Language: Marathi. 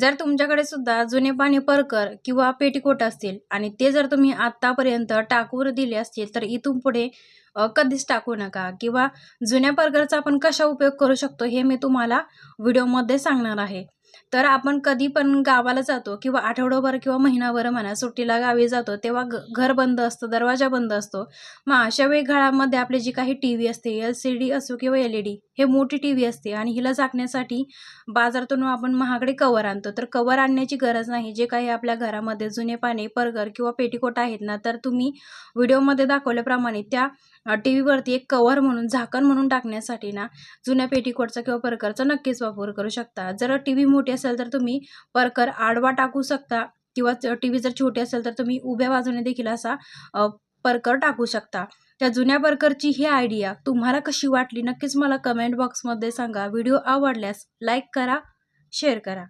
जर तुमच्याकडे सुद्धा जुने पाणी परकर किंवा पेटीकोट असतील आणि ते जर तुम्ही आत्तापर्यंत टाकूवर दिले असतील तर इथून पुढे कधीच टाकू नका. किंवा जुन्या परकरचा आपण कशा उपयोग करू शकतो हे मी तुम्हाला व्हिडिओमध्ये सांगणार आहे. तर आपण कधी पण गावाला जातो किंवा आठवडोभर किंवा महिनाभर म्हणा सुट्टीला गावी जातो तेव्हा घ घर बंद असतं दरवाजा बंद असतो. मग अशा वेळी घरामध्ये आपली जी काही टी व्ही असते एल सी डी असो किंवा एल ई डी हे मोठी टी व्ही असते आणि हिला झाकण्यासाठी बाजारातून आपण महागडे कवर आणतो. तर कवर आणण्याची गरज नाही. जे काही आपल्या घरामध्ये जुने पाने परगर किंवा पेटीकोट आहेत ना तर तुम्ही व्हिडिओमध्ये दाखवल्याप्रमाणे त्या टी व्हीवरती एक कवर म्हणून झाकण म्हणून टाकण्यासाठी ना जुन्या पेटीकोटचा किंवा परकरचा नक्कीच वापर करू शकता. जर टी व्ही मोठी असेल तर तुम्ही परकर आडवा टाकू शकता किंवा टी व्ही जर छोटी असेल तर तुम्ही उभ्या बाजूने देखील असा परकर टाकू शकता. त्या जुन्या परकरची ही आयडिया तुम्हाला कशी वाटली नक्कीच मला कमेंट बॉक्समध्ये सांगा. व्हिडिओ आवडल्यास लाईक करा शेअर करा.